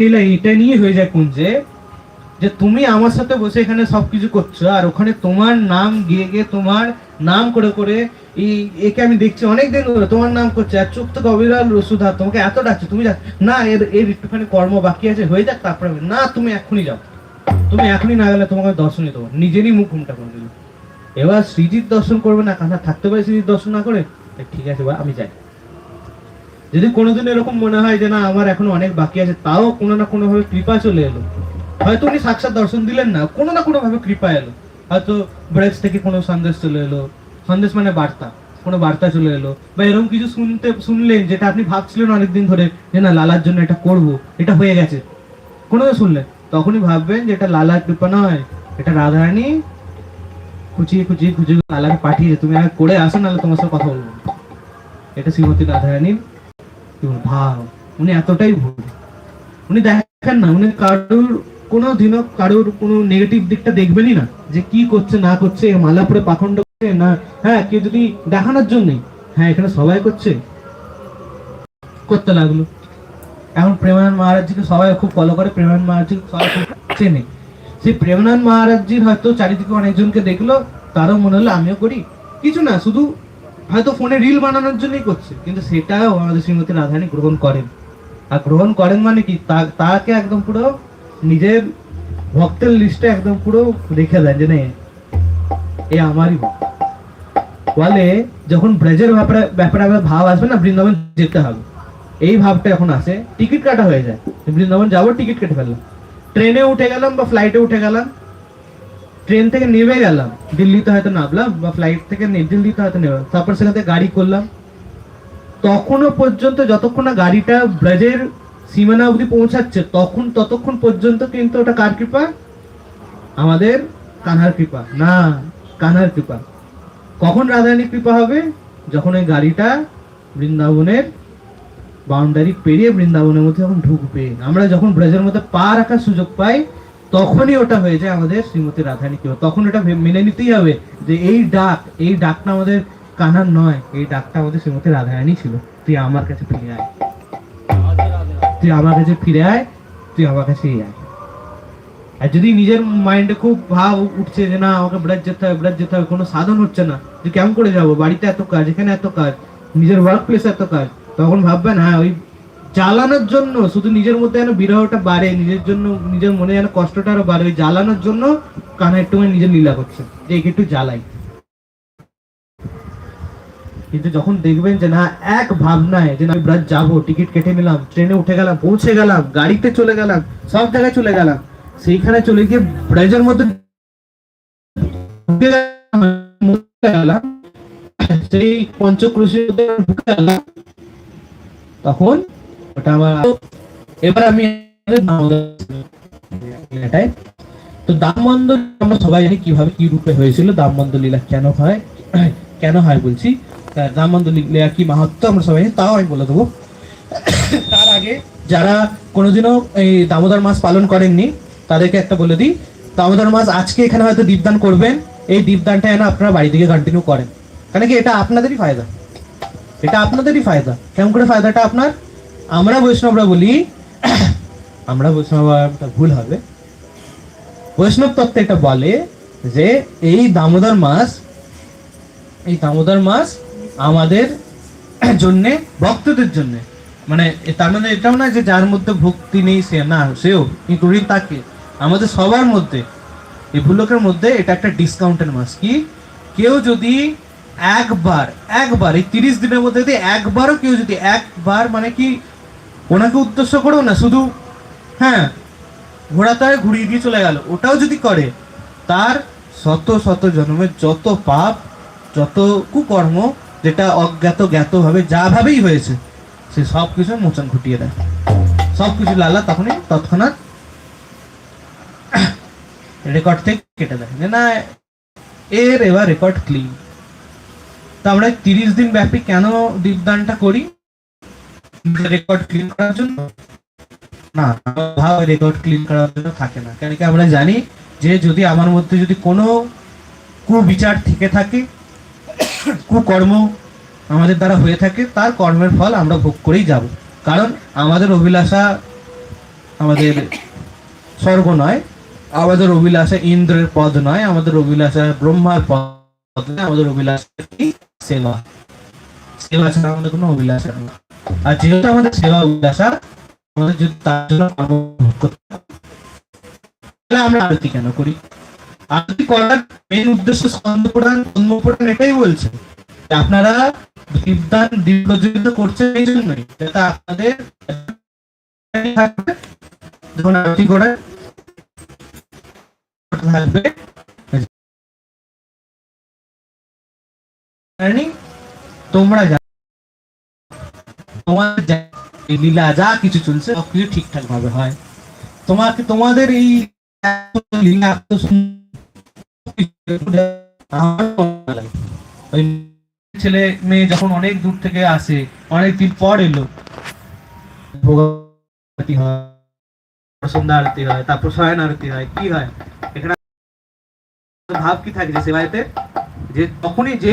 লীলা এটা নিয়ে হয়ে যায় কুঞ্জে যে তুমি আমার সাথে বসে এখানে সবকিছু করছ, আর ওখানে তোমার নাম গিয়ে গিয়ে তোমার নাম করে করে একে আমি দেখছি অনেক দিন ধরে, তোমার নাম করছে, আর চোখ থেকে অবিরাল রসুধা, তোমাকে এত ডাকছে, তুমি যা না, এর এর একটুখানি কর্ম বাকি আছে, হয়ে যাক, তারপরে না, তুমি এখনই যাও। তুমি এখনই না গেলে তোমাকে দর্শনই দেবো, নিজেরই মুখ ঘুমটা করে দিল এবার শ্রীজিৎ দর্শন করবে না কাঁথা থাকতে পারে শ্রীজিৎ দর্শন না করে ঠিক আছে আমি যাই। যদি কোনোদিন এরকম মনে হয় যে না, আমার এখনও অনেক বাকি আছে, তাও কোনো না কোনো ভাবে কৃপা চলে এলো। হয়তো উনি সাক্ষাৎ দর্শন দিলেন না, কোনো না কোনো ভাবে কৃপা এলো। হয়তো ব্রেজ থেকে কোনো সন্দেশ চলে এলো। সন্দেশ মানে বার্তা, কোনো বার্তা চলে এলো। বা এরকম কিছু শুনতে, শুনলেন যেটা আপনি ভাবছিলেন অনেকদিন ধরে যে না, লালার জন্য এটা করব, এটা হয়ে গেছে। কোনো শুনলেন? তখনই ভাববেন যে এটা লালার কৃপা নয়, এটা রাধারানী খুঁচিয়ে খুঁচিয়ে খুঁচিয়ে লালাকে পাঠিয়েছে তুমি আগে করে আসো, নাহলে তোমার সাথে কথা বলব। এটা শ্রীমতী রাধারানীর ভাব উনি এতটাই ভুল। উনি দেখেন না, উনি কারোর কোনো দিনও কারোর কোনো নেগেটিভ দিকটা দেখবেনই না, যে কি করছে, না করছে মালা পরে পাখন্ড করছে, না হ্যাঁ কেউ যদি দেখানোর হ্যাঁ এখানে সবাই করছে, করতে লাগল। এখন প্রেমানন্দ মহারাজজিকে সবাই খুব ফলো করে, প্রেমানন্দ মহারাজজিকে সবাই খুব চেনে। সেই প্রেমানন্দ মহারাজজির হয়তো চারিদিকে অনেকজনকে দেখল, তারও মনে হলো আমিও করি। কিছু না, শুধু হয়তো ফোনে রিল বানানোর জন্যই করছে, কিন্তু সেটাও আমাদের শ্রীমতী রাধারানী গ্রহণ করেন। আর গ্রহণ করেন মানে কি? তাকে একদম পুরো নিজের ভক্তের লিস্টে একদম পুরো রেখে দেন যে নেই এ আমারই বলে যখন ব্রেজের ব্যাপারে ব্যাপারে ভাব আসবে না, বৃন্দাবন যেতে হবে। এই ভাবটা এখন আসে। টিকিট কাটা হয়ে যায়। বৃন্দাবন যাব, টিকিট কেটে ফেললাম। ট্রেনে উঠে গেলাম বা ফ্লাইটে উঠে গেলাম। ট্রেন থেকে নেমে গেলাম। দিল্লিতে হয়তো নামলাম বা ফ্লাইট থেকে দিল্লিতে হয়তো নেমে তারপর সেখান থেকে গাড়ি করলাম। তখনও পর্যন্ত যতক্ষণ না গাড়িটা ব্রাজের সীমানা অবধি পৌঁছাচ্ছে, তখন ততক্ষণ পর্যন্ত কিন্তু ওটা কার কৃপা? আমাদের কানহার কৃপা। না, কানহার কৃপা। কখন রাধারানী কৃপা হবে? যখন ওই গাড়িটা বৃন্দাবনের বাউন্ডারি পেরিয়ে বৃন্দাবনের মধ্যে যখন ঢুকবে। আমরা যখন ব্রাজের মধ্যে পা রাখার সুযোগ পাই তখনই ওটা হয়ে যায় আমাদের শ্রীমতী রাধারানী কৃপা তখন ওটা মেনে নিতেই হবে যে এই ডাক, এই ডাকটা আমাদের কানার নয়, এই ডাকটা আমাদের শ্রীমতী রাধারানী ছিল। তুই আমার কাছে ফিরে আয়। তুই আমার কাছে ফিরে আয়, তুই আমার কাছেই আয়। আর যদি নিজের মাইন্ডে খুব ভাব উঠছে যে না, আমাকে ব্রাজ যেতে হবে ব্রাজ যেতে হবে, কোনো সাধন হচ্ছে না, যে কেমন করে যাব? বাড়িতে এত কাজ, এখানে এত কাজ, নিজের ওয়ার্ক প্লেসে এত কাজ, তখন ভাববেন হ্যাঁ ওই জ্বালানোর জন্য, শুধু নিজের মধ্যে যেন বিরহটা বাড়ে, নিজের জন্য, নিজের মনে যেন কষ্টটা আরও বাড়ে, ওই জ্বালানোর জন্য কানা একটু নিজের লীলা করছে, যে একে একটু জ্বালাই। কিন্তু যখন দেখবেন যে না, এক ভাবনায় যে আমি ব্রাজ যাব টিকিট কেটে নিলাম, ট্রেনে উঠে গেলাম, পৌঁছে গেলাম, গাড়িতে চলে গেলাম, সব জায়গায় চলে গেলাম, সেইখানে চলে গিয়ে ব্রাজের মধ্যে সেই পঞ্চক্রোশীর মধ্যে তখন ওটা আমার এবার আমি তো দামবন্ধ আমরা সবাই জানি কীভাবে, কি রূপে হয়েছিল দামবন্ধ লীলা কেন হয় কেন হয় বলছি। দামবন্ধ লীলা কি মাহাত্ম আমরা সবাই তাও আমি বলে দেবো। তার আগে যারা কোনোদিনও এই দামোদর মাস পালন করেননি, তাদেরকে একটা বলে দিই, দামোদর মাস আজকে এখানে হয়তো দীপদান করবেন, এই দীপদানটা যেন আপনারা বাড়ি থেকে কন্টিনিউ করেন। কেন কি এটা আপনাদেরই ফায়দা? এটা আপনাদেরই ফায়দা। কেমন করে ফায়দাটা আপনার? আমরা বৈষ্ণবরা বলি, আমরা বৈষ্ণব ভুল হবে। বৈষ্ণব তত্ত্ব এটা বলে যে, এই দামোদর মাস, এই দামোদর মাস আমাদের জন্য, ভক্তদের জন্য। মানে তার মানে এটাও না যে যার মধ্যে ভক্তি নেই সে না, সেও ইনক্লুডিং তাকে। আমাদের সবার মধ্যে এই ভুলকের মধ্যে এটা একটা ডিসকাউন্টের মাস। কি? কেউ যদি একবার একবার, এই তিরিশ দিনের মধ্যে যদি একবারও কেউ যদি একবার মানে কি ওনাকে উদ্দেশ্য করেও না, শুধু হ্যাঁ ঘোড়াতে ঘুরিয়ে দিয়ে চলে গেল। ওটাও যদি করে, তার শত শত জন্মের যত পাপ, যত কুকর্ম, যেটা অজ্ঞাত জ্ঞাত ভাবে যা ভাবেই হয়েছে, সে সব কিছু মোচন ঘটিয়ে দেয়। সব কিছু লালা তখনই তৎক্ষণাৎ রেকর্ড থেকে কেটে দেয়। যে না, এর এবার রেকর্ড ক্লিন তা আমরা তিরিশ দিন ব্যাপী কেন দীপদানটা করি? রেকর্ড ক্লিন করার জন্য? না, ভাব রেকর্ড ক্লিন করার জন্য থাকে না। কেন কি আমরা জানি যে যদি আমার মধ্যে যদি কোনো কুবিচার থেকে থাকে, কুকর্ম আমাদের দ্বারা হয়ে থাকে, তার কর্মের ফল আমরা ভোগ করেই যাব। কারণ আমাদের অভিলাষা আমাদের স্বর্গ নয়, আমাদের অভিলাষা ইন্দ্রের পদ নয়, আমাদের অভিলাষা ব্রহ্মার পদ নয়, আমাদের অভিলাষা? সেবা। সেবা ছাড়া আমাদের কোনো অভিলাষা নেই। আর যেহেতু আমাদের সেবা অভিলাষা আমাদের যদি তার জন্য আমরা আরতি কেন করি? আরতি করার মেন উদ্দেশ্য এটাই বলছে আপনারা দীপদান করছেন এই জন্যই, যাতে আপনাদের যখন আরতি থাকবে। তোমরা তোমার লীলা, যা কিছু চলছে ঠিকঠাক ভাবে হয়। তোমাকে, তোমাদের এই লীলা এত ছেলে মেয়ে যখন অনেক দূর থেকে আসে অনেক দিন পর এলো। সন্ধ্যা আরতি হয়, তারপর শয়ন আরতি হয়, কি হয়? এখানে ভাব কি থাকে যে সেবায়তে? যে তখনই যে